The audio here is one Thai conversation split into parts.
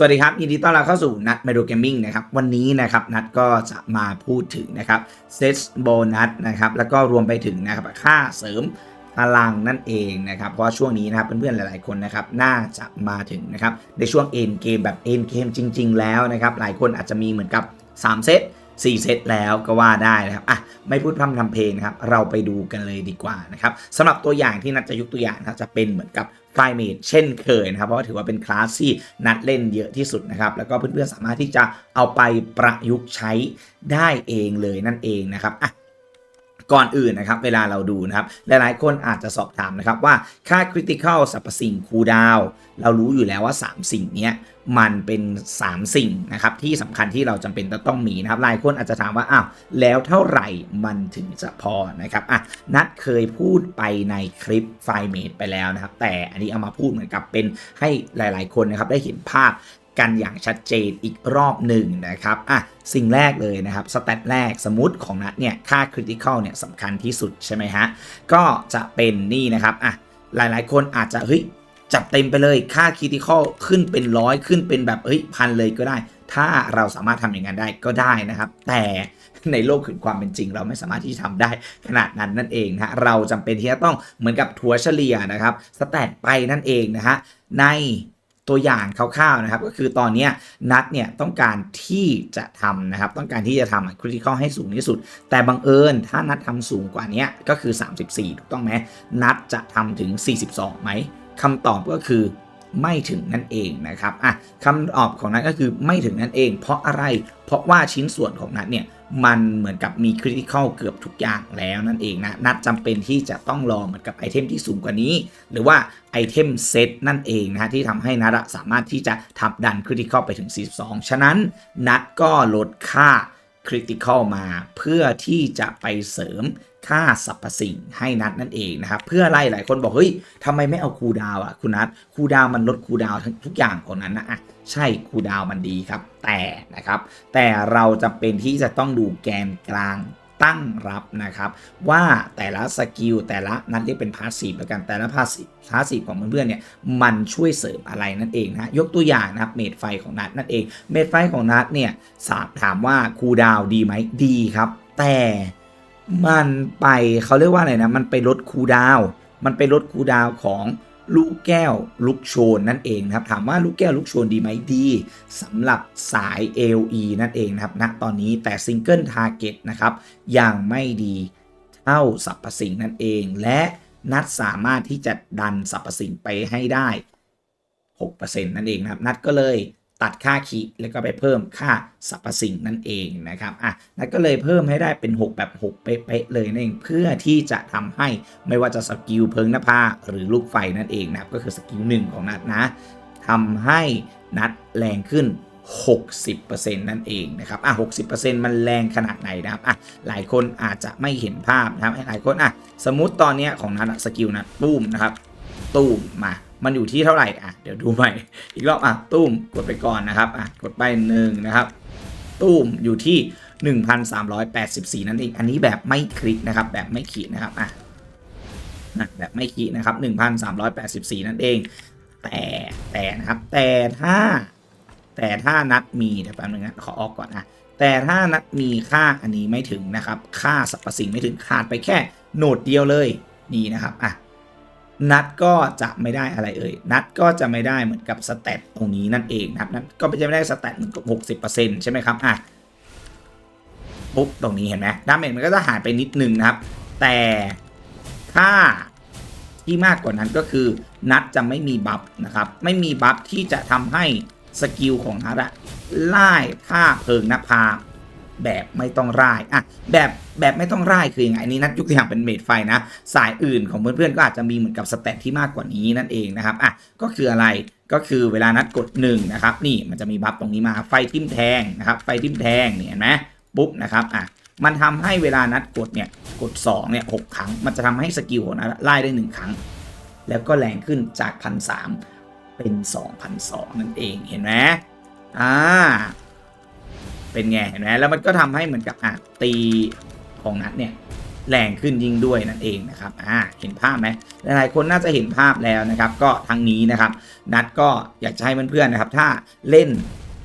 สวัสดีครับยินดีต้อนรับเข้าสู่นัด m ม d o Gaming นะครับวันนี้นะครับนัดก็จะมาพูดถึงนะครับเซตโบนัสนะครับแล้วก็รวมไปถึงนะครับค่าเสริมพลังนั่นเองนะครับ เพราะว่าช่วงนี้นะครับเพื่อนๆหลายๆคนนะครับน่าจะมาถึงนะครับในช่วงเอ็นเกมแบบเอ็นเกมจริง ๆ แล้วนะครับหลายคนอาจจะมีเหมือนกับ 3 เซต 4 เซตแล้วก็ว่าได้นะครับอะไม่พูดพร่ำทำเพลงนะครับ เราไปดูกันเลยดีกว่านะครับสำหรับตัวอย่างที่นัดจะยกตัวอย่างนะครับจะเป็นเหมือนกับไฟเมดเช่นเคยนะครับ เพราะว่าถือว่าเป็นคลาสที่นัดเล่นเยอะที่สุดนะครับ แล้วก็เพื่อนๆสามารถที่จะเอาไปประยุกต์ใช้ได้เองเลยนั่นเองนะครับอะ ก่อนอื่นนะครับเวลาเราดูนะครับหลายๆ คนอาจจะสอบถามนะครับว่าค่า critical สรรพสิ่งคูดาวเรารู้อยู่แล้วว่า 3 สิ่งนี้มันเป็น 3 สิ่งนะครับที่สำคัญที่เราจำเป็นจะต้องมีนะครับหลายคนอาจจะถามว่าอ้าวแล้วเท่าไหร่มันถึงจะพอนะครับอะนัดเคยพูดไปในคลิปไฟเมดไปแล้วนะครับแต่อันนี้เอามาพูดเหมือนกับเป็นให้หลาย ๆ คนนะครับได้เห็นภาพ กันอย่างชัดเจนอีกรอบหนึ่งนะครับอะสิ่งแรกเลยนะครับสแตทแรกสมมติของนัดเนี่ยค่าคริติคอลเนี่ยสำคัญที่สุดใช่ไหมฮะก็จะเป็นนี่นะครับอะหลายๆ คนอาจจะเฮ้ยจัดเต็มไปเลยค่าคริติคอลขึ้นเป็นร้อยขึ้นเป็นแบบเฮ้ยพันเลยก็ได้ ถ้าเราสามารถทำอย่างนั้นได้ก็ได้นะครับ แต่ในโลกแห่งความเป็นจริง เราไม่สามารถที่จะทำได้ขนาดนั้นนั่นเองนะฮะเราจำเป็นที่จะต้องเหมือนกับถัวเฉลี่ยนะครับสแตทไปนั่นเองนะฮะใน ตัวอย่างคร่าวๆนะครับ ก็คือตอนนี้นัดเนี่ยต้องการที่จะทำนะครับ ต้องการที่จะทำคริติคอลให้สูงที่สุด แต่บังเอิญถ้านัดทำสูงกว่านี้ก็คือ 34 ถูกต้องไหมนัดจะทำถึง 42ไหมคำตอบก็คือ ไม่ถึงนั่นเองนะครับอะคำตอบของนัดก็คือไม่ถึงนั่นเอง เพราะอะไรเพราะว่าชิ้นส่วนของนัดเนี่ยมันเหมือนกับมีคริติคอลเกือบทุกอย่างแล้วนั่นเองนะนัดจำเป็นที่จะต้องรอเหมือนกับไอเทมที่สูงกว่านี้ หรือว่าไอเทมเซตนั่นเองนะที่ทำให้นัดสามารถที่จะทำดันคริติคอลไปถึง 42 ฉะนั้นนัดก็ลดค่าคริติคอลมาเพื่อที่จะไปเสริม ค่าสรรพสิ่งให้นัดนั่นเองนะครับ เพื่ออะไรหลายคนบอกเฮ้ยทำไมไม่เอาคูดาวอะคุณนัดคูดาวมันลดคูดาวทุกอย่างของนั้นนะอะใช่คูดาวมันดีครับ แต่นะครับ แต่เราจะเป็นที่จะต้องดูแกนกลางตั้งรับนะครับ ว่าแต่ละสกิลแต่ละนัดเรียกเป็นพาสซีฟแล้วกันแต่ละพาสซีฟพาสซีฟของเพื่อนๆเนี่ยมันช่วยเสริมอะไรนั่นเองนะยกตัวอย่างนะครับเมดไฟของนัดนั่นเอง เมดไฟของนัดเนี่ยสาถามว่าคูดาวดีไหมดีครับ แต่ มันไปเขาเรียกว่าอะไรนะ มันไปลดคูดาว มันไปลดคูดาวของลูกแก้วลูกโชนนั่นเองนะครับ ถามว่าลูกแก้วลูกโชนดีไหมดีสำหรับสาย AOE นั่นเองนะครับณตอนนี้แต่ซิงเกิลทาร์เก็ตนะครับยังไม่ดีเท่าสรรพสิ่งนั่นเอง และนัดสามารถที่จะดันสรรพสิ่งไปให้ได้ 6%นั่นเองนะครับ นัดก็เลย ตัดค่าคีแล้วก็ไปเพิ่มค่าสรรพสิ่งนั่นเองนะครับอะนัดก็เลยเพิ่มให้ได้เป็น 6 แบบ 6 เป๊ะๆเลยนั่นเองเพื่อที่จะทำให้ไม่ว่าจะสกิลเพิงนภาหรือลูกไฟนั่นเองนะครับก็คือสกิลหนึ่งของนัดนะทำให้นัดแรงขึ้น 60%นั่นเองนะครับอะ60%มันแรงขนาดไหนนะครับอะหลายคนอาจจะไม่เห็นภาพนะครับหลายคนอะสมมติตอนเนี้ยของนัดสกิลนัดตุ้มนะครับตุ้มมา มันอยู่ที่เท่าไหร่อะเดี๋ยวดูใหม่อีกรอบอะตุ้มกดไปก่อนนะครับอะกดไปหนึ่งนะครับ ตุ้มอยู่ที่ 1,384 นั่นเอง อันนี้แบบไม่คลิกนะครับ แบบไม่ขีดนะครับอะแบบไม่ขีดนะครับ 1,384 นั่นเอง แต่แต่นะครับแต่ถ้า แต่ถ้านัดมีเดี๋ยวแป๊บนึงนะขอออกก่อนนะแต่ถ้านัดมีค่าอันนี้ไม่ถึงนะครับ ค่าสรรพสิ่งไม่ถึงขาดไปแค่โหนดเดียวเลยนี่นะครับอะ นัดก็จะไม่ได้อะไรเอ่ย นัดก็จะไม่ได้เหมือนกับสแตทตรงนี้นั่นเองนะครับนัดก็จะไม่ได้สแตทเหมือนกับ60%ใช่ไหมครับอะปุ๊บตรงนี้เห็นไหมดาเมจมันก็จะหายไปนิดนึงนะครับ แต่ถ้าที่มากกว่านั้นก็คือ นัดจะไม่มีบัฟนะครับ ไม่มีบัฟที่จะทำให้สกิลของนัดอะไล่ค่าเพลิงนภา แบบไม่ต้องร่ายอะแบบแบบไม่ต้องร่ายคือยังไงอันนี้นัดยกตัวอย่างเป็นเมดไฟนะสายอื่นของเพื่อนๆก็อาจจะมีเหมือนกับสเตตที่มากกว่านี้นั่นเองนะครับอะก็คืออะไรก็คือเวลานัดกด1นะครับนี่มันจะมีบัฟตรงนี้มาไฟทิ่มแทงนะครับไฟทิ่มแทงเนี่ยเห็นไหมปุ๊บนะครับอะมันทำให้เวลานัดกดเนี่ยกด2เนี่ยหกครั้ง มันจะทำให้สกิลของนัดไล่ได้ 1 ครั้ง แล้วก็แรงขึ้นจากพันสเป็น2 0 0 นั่นเองเห็นไหมอ่า เป็นไงเห็นไหมแล้วมันก็ทำให้เหมือนกับอะตีของนัดเนี่ยแรงขึ้นยิ่งด้วยนั่นเองนะครับอ่าเห็นภาพไหมหลายคนน่าจะเห็นภาพแล้วนะครับ ก็ทางนี้นะครับ นัดก็อยากจะให้เพื่อนๆนะครับ ถ้าเล่น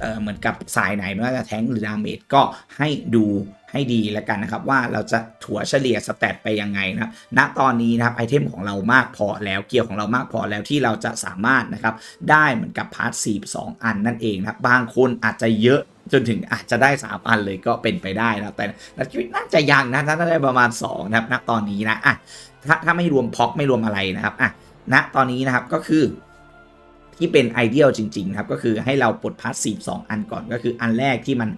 เเหมือนกับสายไหนไม่ว่าจะแทงหรือดาเมจก็ให้ดู ให้ดีแล้วกันนะครับ ว่าเราจะถัวเฉลี่ยสแตทไปยังไงนะครับณตอนนี้นะครับไอเทมของเรามากพอแล้วเกียร์ของเรามากพอแล้วที่เราจะสามารถนะครับได้เหมือนกับพาร์ทสีสองอันนั่นเองนะบางคนอาจจะเยอะจนถึงอาจจะได้ 3 อันเลยก็เป็นไปได้นะแต่นักชีวิตน่าจะยังนะน่าจะได้ประมาณ 2 นะครับณตอนนี้นะอะถ้าถ้าไม่รวมพ็อกไม่รวมอะไรนะครับอะณตอนนี้นะครับก็คือที่เป็นไอเดียลจริงๆครับก็คือให้เราปลดพาร์ทสีสองอันก่อนก็คืออันแรกที่มัน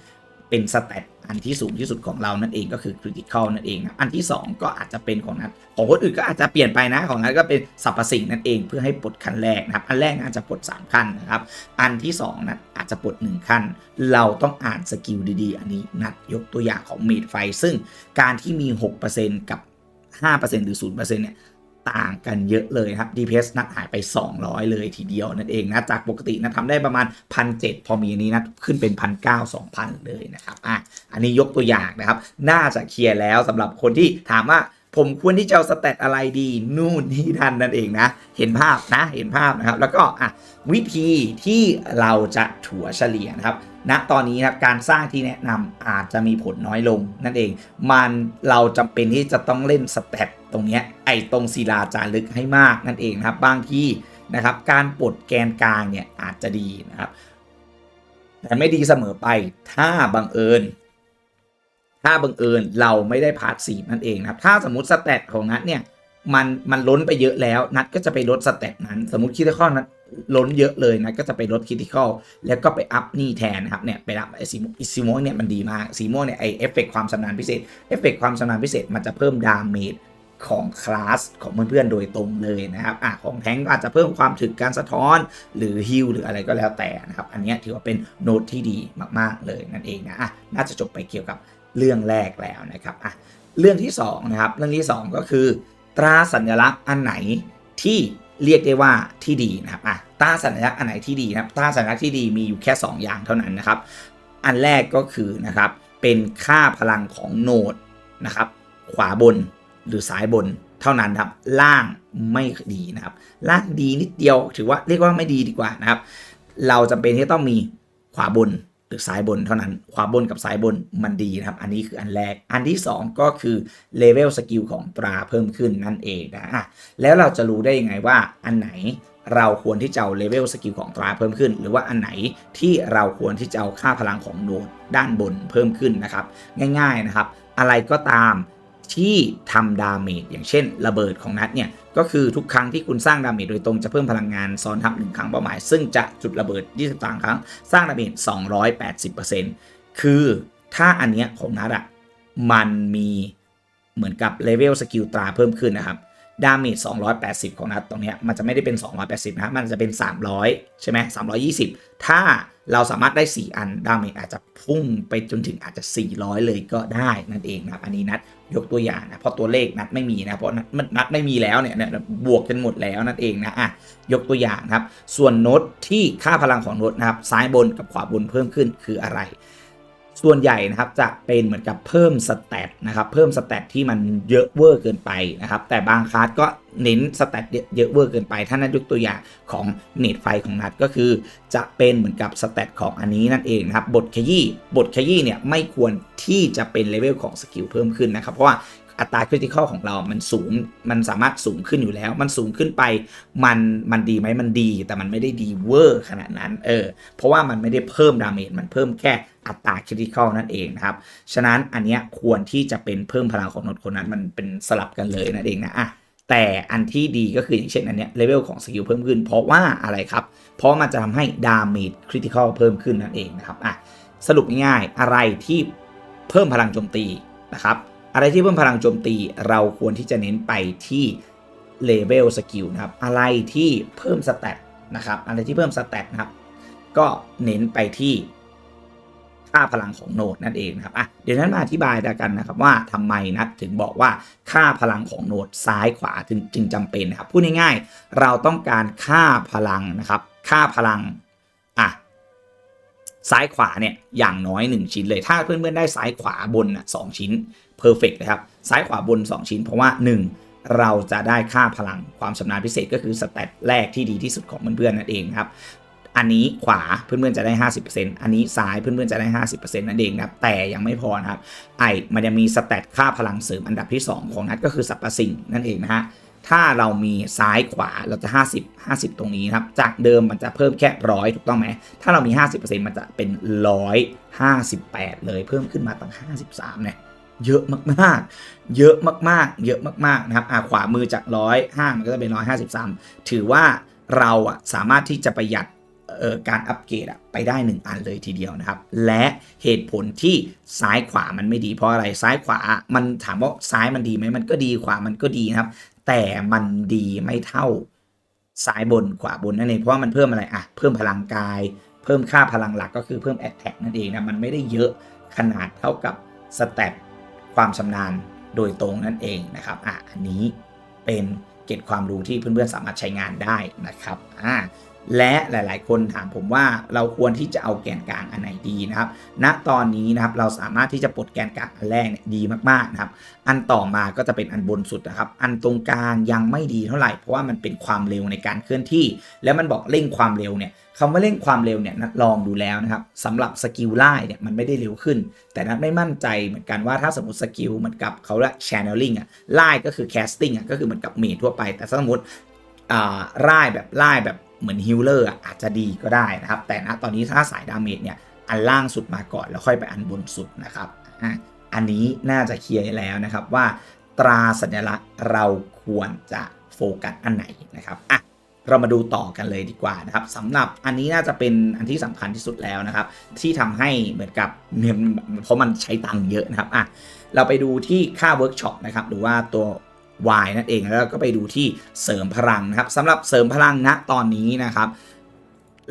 เป็นสแตทอันที่สูงที่สุดของเรานั่นเองก็คือคริติคอลนั่นเองนะอันที่ 2 ก็อาจจะเป็นของนัดของคนอื่นก็อาจจะเปลี่ยนไปนะของนัดก็เป็นสรรพสิ่งนั่นเองเพื่อให้ปลดขั้นแรกนะครับ อันแรกอาจจะปลด3ขั้นนะครับ อันที่2นะอาจจะปลด1ขั้น เราต้องอ่านสกิลดีๆ อันนี้นัดยกตัวอย่างของเมดไฟ ซึ่งการที่มี 6%กับ5%หรือ0%เนี่ย ต่างกันเยอะเลยครับ DPS นัดหายไป 200 เลยทีเดียวนั่นเองนะ จากปกตินะทำได้ประมาณ 1,700 พอมีอันนี้นะขึ้นเป็น 1,900 2,000 เลยนะครับอะอันนี้ยกตัวอย่างนะครับ น่าจะเคลียร์แล้วสำหรับคนที่ถามว่าผมควรที่จะเอาสเตตอะไรดี นู่นนี่ดันนั่นเองนะ เห็นภาพนะเห็นภาพนะครับ แล้วก็อะวิธีที่เราจะถัวเฉลี่ยนะครับ ณตอนนี้นะครับการสร้างที่แนะนำอาจจะมีผลน้อยลงนั่นเอง มันเราจำเป็นที่จะต้องเล่นสเตตตรงนี้ไอ้ตรงศิลาจารึกให้มากนั่นเองนะครับบางที่นะครับการปลดแกนกลางเนี่ยอาจจะดีนะครับ แต่ไม่ดีเสมอไปถ้าบังเอิญ ถ้าบังเอิญเราไม่ได้พาร์ทสีนั่นเองนะครับ ถ้าสมมติสแตทของนัดเนี่ย มันมันล้นไปเยอะแล้ว นัดก็จะไปลดสแตทนั้น สมมติคิดข้อนัดล้นเยอะเลยนัดก็จะไปลดคิติคอลแล้วก็ไปอัพนี่แทนนะครับเนี่ยไปรับไอซีซีโมเนี่ยมันดีมากซีโมเนี่ยไอเอฟเฟกความชำนาญพิเศษเอฟเฟกความชำนาญพิเศษมันจะเพิ่มดาเมจของคลาสของเพื่อนๆโดยตรงเลยนะครับอะของแทงก็อาจจะเพิ่มความถึกการสะท้อนหรือฮิลหรืออะไรก็แล้วแต่นะครับอันนี้ถือว่าเป็นโน้ตที่ดีมากๆเลยนั่นเองนะอะน่าจะจบไปเกี่ยวกับเรื่องแรกแล้วนะครับอะเรื่องที่2นะครับเรื่องที่ 2 ก็คือ ตราสัญลักษณ์อันไหนที่เรียกได้ว่าที่ดีนะครับอะตราสัญลักษณ์อันไหนที่ดีนะครับตราสัญลักษณ์ที่ดีมีอยู่แค่ 2 อย่างเท่านั้นนะครับ อันแรกก็คือนะครับเป็นค่าพลังของโนดนะครับขวาบนหรือซ้ายบนเท่านั้นครับล่างไม่ดีนะครับ ล่างดีนิดเดียวถือว่าเรียกว่าไม่ดีดีกว่านะครับ เราจำเป็นที่ต้องมีขวาบน หรือซ้ายบนเท่านั้นขวาบนกับซ้ายบนมันดีนะครับ อันนี้คืออันแรก อันที่ 2 ก็คือเลเวลสกิลของตราเพิ่มขึ้นนั่นเองนะอะแล้วเราจะรู้ได้ยังไงว่าอันไหนเราควรที่จะเอาเลเวลสกิลของตราเพิ่มขึ้น หรือว่าอันไหนที่เราควรที่จะเอาค่าพลังของโนดด้านบนเพิ่มขึ้นนะครับ ง่าย ๆนะครับ อะไรก็ตาม ที่ทำดาเมจอย่างเช่น ระเบิดของนัดเนี่ย ก็คือทุกครั้งที่คุณสร้างดาเมจโดยตรงจะเพิ่มพลังงานซ้อนทับหนึ่งครั้งเป้าหมาย ซึ่งจะจุดระเบิด 23 ครั้ง สร้างดาเมจ 280%คือถ้าอันเนี้ยของนัดอะมันมีเหมือนกับเลเวลสกิลตราเพิ่มขึ้นนะครับดาเมจ280 ของนัดตรงเนี้ยมันจะไม่ได้เป็น 280 นะ มันจะเป็น 300 ใช่ไหม320 ถ้า เราสามารถได้ 4 อันดาเมจอาจจะพุ่งไปจนถึงอาจจะ 400 เลยก็ได้นั่นเองนะครับ อันนี้นัดยกตัวอย่างนะ เพราะตัวเลขนัดไม่มีนะ เพราะนัดนัดไม่มีแล้วเนี่ยเนี่ยบวกจนหมดแล้วนั่นเองนะอะยกตัวอย่างครับ ส่วนโน้ตที่ค่าพลังของโน้ตนะครับ ซ้ายบนกับขวาบนเพิ่มขึ้นคืออะไร ส่วนใหญ่นะครับจะเป็นเหมือนกับเพิ่มสแตทนะครับเพิ่มสแตทที่มันเยอะเวอร์เกินไปนะครับแต่บางคลาสก็เน้นสแตทเยอะเวอร์เกินไป ถ้านั้นยกตัวอย่างของเน็ตไฟของนัดก็คือ จะเป็นเหมือนกับสแตทของอันนี้นั่นเองนะครับบทขยี้บทขยี้เนี่ยไม่ควรที่จะเป็นเลเวลของสกิลเพิ่มขึ้นนะครับเพราะว่า อัตราคริติคอลของเรามันสูงมันสามารถสูงขึ้นอยู่แล้ว มันสูงขึ้นไปมันมันดีไหมมันดี แต่มันไม่ได้ดีเวอร์ขนาดนั้นเออเพราะว่ามันไม่ได้เพิ่มดาเมจมันเพิ่มแค่อัตราคริติคอลนั่นเองนะครับ ฉะนั้นอันเนี้ยควรที่จะเป็นเพิ่มพลังของนดคนนั้นมันเป็นสลับกันเลยนั่นเองนะอะแต่อันที่ดีก็คืออย่างเช่นอันเนี้ยเลเวลของสกิลเพิ่มขึ้น เพราะว่าอะไรครับ เพราะมันจะทำให้ดาเมจคริติคอลเพิ่มขึ้นนั่นเองนะครับอะสรุปง่ายๆอะไรที่เพิ่มพลังโจมตีนะครับ อะไรที่เพิ่มพลังโจมตีเราควรที่จะเน้นไปที่เลเวลสกิลนะครับ อะไรที่เพิ่มสแตทนะครับ อะไรที่เพิ่มสแตทนะครับ ก็เน้นไปที่ค่าพลังของโนดนั่นเองนะครับอะเดี๋ยวนั้นมาอธิบายกันนะครับว่าทำไมนัดถึงบอกว่าค่าพลังของโนดซ้ายขวาจึงจึงจำเป็นนะครับพูดง่ายๆ เราต้องการค่าพลังนะครับ ค่าพลังอะ ซ้ายขวาเนี่ยอย่างน้อย 1 ชิ้นเลย ถ้าเพื่อนๆได้ซ้ายขวาบนอะสชิ้นเพอร์เฟกเลยครับ ซ้ายขวาบน 2 ชิ้น เพราะว่า 1 เราจะได้ค่าพลังความชำนาญพิเศษก็คือสเตตแรกที่ดีที่สุดของเพื่อนๆนั่นเองครับ อันนี้ขวาเพื่อนๆจะได้ 50%อันนี้ซ้ายเพื่อนๆจะได้ 50%นั่นเองครับ แต่ยังไม่พอนะครับ ไอมันจะมีสเตตค่าพลังเสริมอันดับที่ 2 ของนัดก็คือสรรพสิ่งนั่นเองนะฮะ ถ้าเรามีซ้ายขวาเราจะ 50 50 ตรงนี้นะครับจากเดิมมันจะเพิ่มแค่ร้อยถูกต้องไหมถ้าเรามี 50%มันจะเป็น 158 เลยเพิ่มขึ้นมาตั้ง 53เนี่ยเยอะมากๆ เยอะมากๆ เยอะมากๆนะครับอ่าขวามือจากร้อยห้ามันก็จะเป็นร้อยห้าสิบสามถือว่าเราอะสามารถที่จะประหยัดเอ่อการอัปเกรดอะไปได้ 1 อันเลยทีเดียวนะครับ และเหตุผลที่ซ้ายขวามันไม่ดีเพราะอะไรซ้ายขวามันถามว่าซ้ายมันดีไหมมันก็ดีขวามันก็ดีนะครับ แต่มันดีไม่เท่าซ้ายบนขวาบนนั่นเองเพราะว่ามันเพิ่มอะไรอะเพิ่มพลังกาย เพิ่มค่าพลังหลักก็คือเพิ่มแอตแทกนั่นเองนะมันไม่ได้เยอะขนาดเท่ากับสเตตความชำนาญโดยตรงนั่นเองนะครับอะอันนี้เป็นเก็บความรู้ที่เพื่อนๆสามารถใช้งานได้นะครับอ่า และหลาย ๆ คนถามผมว่าเราควรที่จะเอาแกนกลางอันไหนดีนะครับ ณ ตอนนี้นะครับเราสามารถที่จะปลดแกนกลางอันแรกเนี่ยดีมาก ๆ นะครับ อันต่อมาก็จะเป็นอันบนสุดนะครับ อันตรงกลางยังไม่ดีเท่าไหร่ เพราะว่ามันเป็นความเร็วในการเคลื่อนที่ แล้วมันบอกเร่งความเร็วเนี่ยคำว่าเร่งความเร็วเนี่ยนัดลองดูแล้วนะครับสำหรับสกิลไล่เนี่ยมันไม่ได้เร็วขึ้น แต่นัดไม่มั่นใจเหมือนกันว่าถ้าสมมติสกิลเหมือนกับเขาเรียก channeling อะไล่ก็คือ casting อะก็คือเหมือนกับเมททั่วไป แต่สมมติอ่าไล่แบบไล่แบบ เหมือนฮิลเลอร์อาจจะดีก็ได้นะครับ แต่ณตอนนี้ถ้าสายดาเมจเนี่ยอันล่างสุดมาก่อนแล้วค่อยไปอันบนสุดนะครับอันนี้น่าจะเคลียร์แล้วนะครับว่าตราสัญลักษณ์เราควรจะโฟกัสอันไหนนะครับอะเรามาดูต่อกันเลยดีกว่านะครับสำหรับอันนี้น่าจะเป็นอันที่สำคัญที่สุดแล้วนะครับ ที่ทำให้เหมือนกับเพราะมันใช้ตังค์เยอะนะครับอะเราไปดูที่ค่าเวิร์กช็อปนะครับหรือว่าตัว Y นั่นเองแล้วก็ไปดูที่เสริมพลังนะครับสำหรับเสริมพลังณตอนนี้นะครับ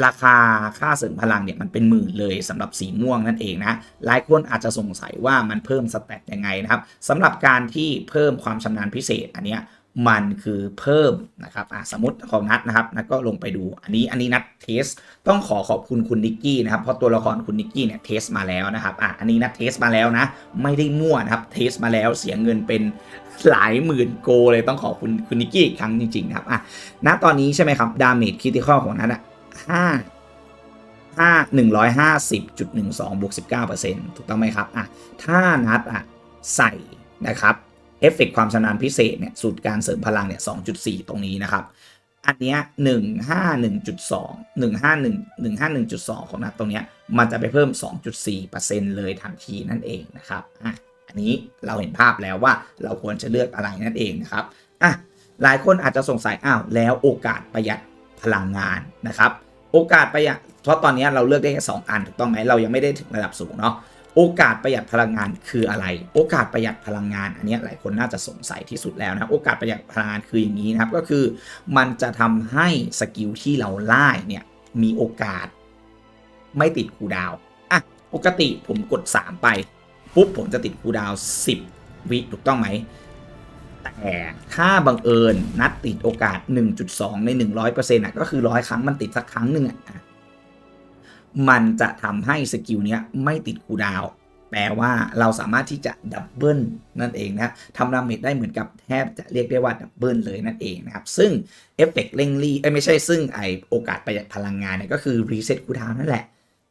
ราคาค่าเสริมพลังเนี่ยมันเป็นหมื่นเลยสำหรับสีม่วงนั่นเองนะหลายคนอาจจะสงสัยว่ามันเพิ่มสเตตยังไงนะครับสำหรับการที่เพิ่มความชำนาญพิเศษอันเนี้ย มันคือเพิ่มนะครับอะสมมติของนัดนะครับนัดก็ลงไปดู อันนี้อันนี้นัดเทส ต้องขอขอบคุณคุณนิกกี้นะครับ เพราะตัวละครคุณนิกกี้เนี่ยเทสมาแล้วนะครับอะอันนี้นัดเทสมาแล้วนะ ไม่ได้มั่วนะครับ เทสมาแล้วเสียเงินเป็นหลายหมื่นโกเลยต้องขอบคุณคุณนิกกี้อีกครั้งจริงๆนะครับอะณตอนนี้ใช่ไหมครับ ดาเมจคริติคอลของนัดอะห้าห้าหนึ่งร้อยห้าสิบจุดหนึ่งสองบวกสิบเก้าเปอร์เซ็นต์ถูกต้องไหมครับอะถ้านัดอะใส่นะครับ เอฟเฟกความชำนาญพิเศษเนี่ยสูตรการเสริมพลังเนี่ย 2.4 ตรงนี้นะครับ อันเนี้ย151.2 151 151.2 ของนัดตรงเนี้ยมันจะไปเพิ่ม 2.4%เลยทันทีนั่นเองนะครับอะอันนี้เราเห็นภาพแล้วว่าเราควรจะเลือกอะไรนั่นเองนะครับอะหลายคนอาจจะสงสัยอ้าวแล้วโอกาสประหยัดพลังงานนะครับ โอกาสประหยัดเพราะตอนนี้เราเลือกได้แค่สองอันถูกต้องไหมเรายังไม่ได้ถึงระดับสูงเนาะ โอกาสประหยัดพลังงานคืออะไร โอกาสประหยัดพลังงาน อันนี้หลายคนน่าจะสงสัยที่สุดแล้วนะโอกาสประหยัดพลังงานคืออย่างนี้นะครับ ก็คือมันจะทำให้สกิลที่เราไล่เนี่ยมีโอกาสไม่ติดคูดาวอะปกติผมกด 3 ไป ปุ๊บผมจะติดคูดาว 10 วิถูกต้องไหม แต่ถ้าบังเอิญนัดติดโอกาส 1.2 ใน 100%อะก็คือร้อยครั้งมันติดสักครั้งหนึ่งอะ มันจะทำให้สกิลเนี้ยไม่ติดคูดาว แปลว่าเราสามารถที่จะดับเบิลนั่นเองนะทำดาเมจได้เหมือนกับแทบจะเรียกได้ว่าดับเบิลเลยนั่นเองนะครับ ซึ่งเอฟเฟกต์เร่งรีเอ้ไม่ใช่ซึ่งไอโอกาสประหยัดพลังงานเนี่ยก็คือรีเซ็ตคูดาวนั่นแหละ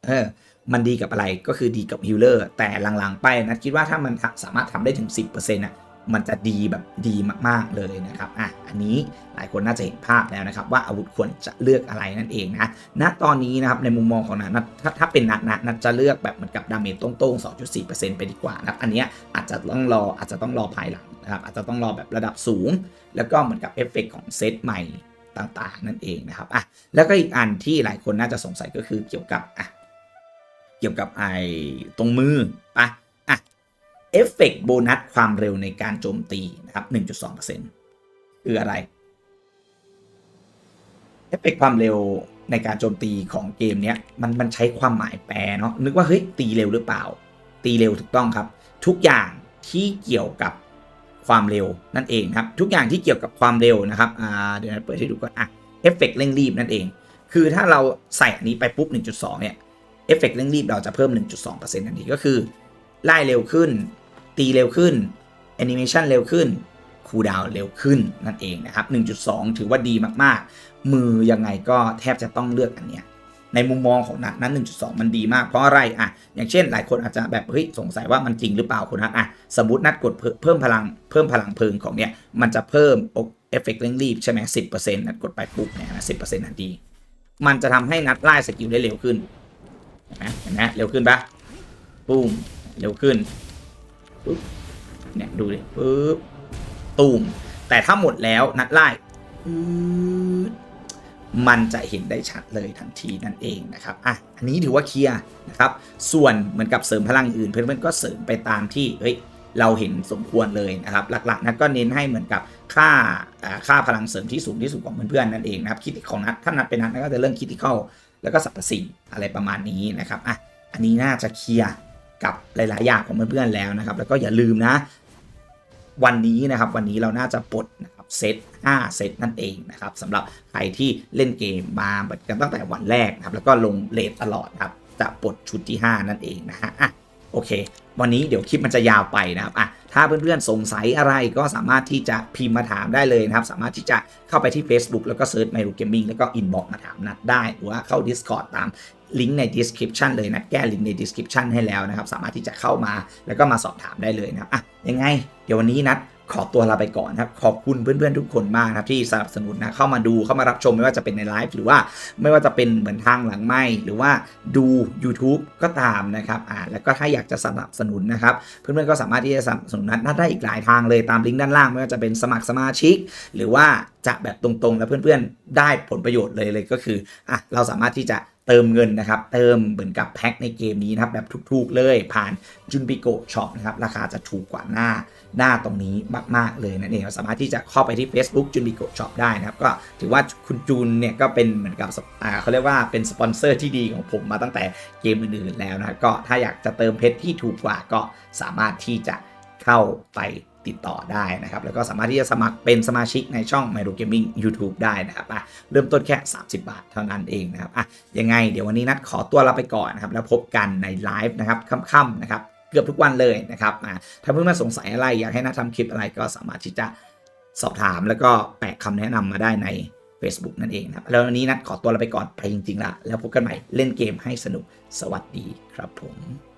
เออ มันดีกับอะไรก็คือดีกับฮิลเลอร์แต่หลังๆไปนะคิดว่าถ้ามันสามารถทำได้ถึง 10%น่ะ มันจะดีแบบดีมากๆเลยนะครับอะอันนี้หลายคนน่าจะเห็นภาพแล้วนะครับว่าอาวุธควรจะเลือกอะไรนั่นเองนะณตอนนี้นะครับในมุมมองของนัทนัถ้าถ้าเป็นนัทนะนัทจะเลือกแบบเหมือนกับดาเมจตรงๆ 2.4%ไปดีกว่านะครับอันนี้อาจจะต้องรออาจจะต้องรอภายหลังนะครับอาจจะต้องรอแบบระดับสูง แล้วก็เหมือนกับเอฟเฟกของเซตใหม่ต่างๆ นั่นเองนะครับอะแล้วก็อีกอันที่หลายคนน่าจะสงสัยก็คือเกี่ยวกับอะเกี่ยวกับไอ้ตรงมือปะอะ เอฟเฟกโบนัสความเร็วในการโจมตีนะครับ1.2%คืออะไรเอฟเฟกความเร็วในการโจมตีของเกมเนี้ยมันมันใช้ความหมายแปลเนาะนึกว่าเฮ้ยตีเร็วหรือเปล่า ตีเร็วถูกต้องครับ ทุกอย่างที่เกี่ยวกับความเร็วนั่นเองครับ ทุกอย่างที่เกี่ยวกับความเร็วนะครับอ่าเดี๋ยวเปิดให้ดูก่อนอะเอฟเฟกเร่งรีบนั่นเอง คือถ้าเราใส่อันนี้ไปปุ๊บ 1.2 เนี่ยเอฟเฟกต์เร่งรีบเราจะเพิ่ม 1.2%ทันทีก็คือไล่เร็วขึ้น ตีเร็วขึ้นแอนิเมชันเร็วขึ้นคูลดาวเร็วขึ้นนั่นเองนะครับ 1.2 ถือว่าดีมากๆ มือยังไงก็แทบจะต้องเลือกอันเนี้ยในมุมมองของนัดนั้น 1.2 มันดีมากเพราะอะไรอะอย่างเช่นหลายคนอาจจะแบบเฮ้ยสงสัยว่ามันจริงหรือเปล่าคุณนัดอะสมมตินัดกดเพิ่มพลังเพิ่มพลังเพลิงของเนี่ยมันจะเพิ่มเอฟเฟกต์เร่งรีบใช่ไหมสิบเปอร์เซ็นต์นัดกดไปปุ๊บเนี่ยนะสิบเปอร์เซ็นต์ทันทีมันจะทำให้นัดไล่สกิลได้เร็วขึ้นเห็นไหมเห็นไหมเร็วขึ้นปะปุ้มเร็วขึ้น ปุ๊บเนี่ยดูดิปุ๊บตูมแต่ถ้าหมดแล้วนัดไล่มันจะเห็นได้ชัดเลยทันทีนั่นเองนะครับอะอันนี้ถือว่าเคลียร์นะครับ ส่วนเหมือนกับเสริมพลังอื่นเพื่อนๆก็เสริมไปตามที่เฮ้ยเราเห็นสมควรเลยนะครับ หลักๆนัดก็เน้นให้เหมือนกับค่าอ่าค่าพลังเสริมที่สูงที่สุดของเพื่อนๆนั่นเองนะครับคิดของนัดถ้านัดเป็นนัดนัดก็จะเรื่องคิดที่เข้าแล้วก็สรรพสิ่งอะไรประมาณนี้นะครับอะอันนี้น่าจะเคลียร์ กับหลาย ๆ อย่างของเพื่อนๆแล้วนะครับ แล้วก็อย่าลืมนะ วันนี้นะครับ วันนี้เราน่าจะปลดนะครับเซต5เซตนั่นเองนะครับสำหรับใครที่เล่นเกมมากันตั้งแต่วันแรกนะครับ แล้วก็ลงเลทตลอดครับ จะปลดชุดที่ 5 นั่นเองนะฮะอะโอเค วันนี้เดี๋ยวคลิปมันจะยาวไปนะครับอะถ้าเพื่อนๆสงสัยอะไรก็สามารถที่จะพิมพ์มาถามได้เลยนะครับ สามารถที่จะเข้าไปที่ Facebook แล้วก็เซิร์ช m y r o Gaming แล้วก็อินบอกมาถามนัดได้ หรือว่าเข้า Discord ตามลิงก์ใน description เลยนะ แก้ลิงก์ใน description ให้แล้วนะครับ สามารถที่จะเข้ามาแล้วก็มาสอบถามได้เลยนะครับอะยังไง เดี๋ยววันนี้นัด ขอตัวลาไปก่อนครับ ขอบคุณเพื่อนๆทุกคนมากครับที่สนับสนุนนะเข้ามาดูเข้ามารับชมไม่ว่าจะเป็นในไลฟ์หรือว่าไม่ว่าจะเป็นเหมือนทางหลังไม่หรือว่าดู YouTube ก็ตามนะครับอ่าแล้วก็ถ้าอยากจะสนับสนุนนะครับ เพื่อนๆก็สามารถที่จะสนับสนุนนัดได้อีกหลายทางเลยตามลิงก์ด้านล่างไม่ว่าจะเป็นสมัครสมาชิก หรือว่าจะแบบตรงๆ แล้วเพื่อนๆ ได้ผลประโยชน์เลยเลยก็คืออะเราสามารถที่จะเติมเงินนะครับ เติมเหมือนกับแพ็คในเกมนี้นะครับแบบถูกๆเลยผ่านจุนปิโกช็อปนะครับราคาจะถูกกว่าหน้า หน้าตรงนี้มาก ๆ เลยนั่นเองเราสามารถที่จะเข้าไปที่ Facebook จุนบิโกช็อปได้นะครับ ก็ถือว่าคุณจูนเนี่ยก็เป็นเหมือนกับเขาเรียกว่าเป็นสปอนเซอร์ที่ดีของผมมาตั้งแต่เกมอื่น ๆ แล้วนะก็ถ้าอยากจะเติมเพชรที่ถูกกว่าก็สามารถที่จะเข้าไปติดต่อได้นะครับ แล้วก็สามารถที่จะสมัครเป็นสมาชิกในช่อง m y r o Gaming YouTube ได้นะครับอะเริ่มต้นแค่ 30 บาทเท่านั้นเองนะครับอะยังไงเดี๋ยววันนี้นัดขอตัวลาไปก่อนนะครับ แล้วพบกันในไลฟ์นะครับค่ำๆนะครับ เกือบทุกวันเลยนะครับถ้าเพื่อนๆสงสัยอะไรอยากให้นัดทำคลิปอะไรก็สามารถที่จะสอบถามแล้วก็แปะคำแนะนำมาได้ใน Facebook นั่นเองนะครับแล้ววันนี้นัดขอตัวลาไปก่อนไปจริงๆละแล้วพบกันใหม่เล่นเกมให้สนุกสวัสดีครับผม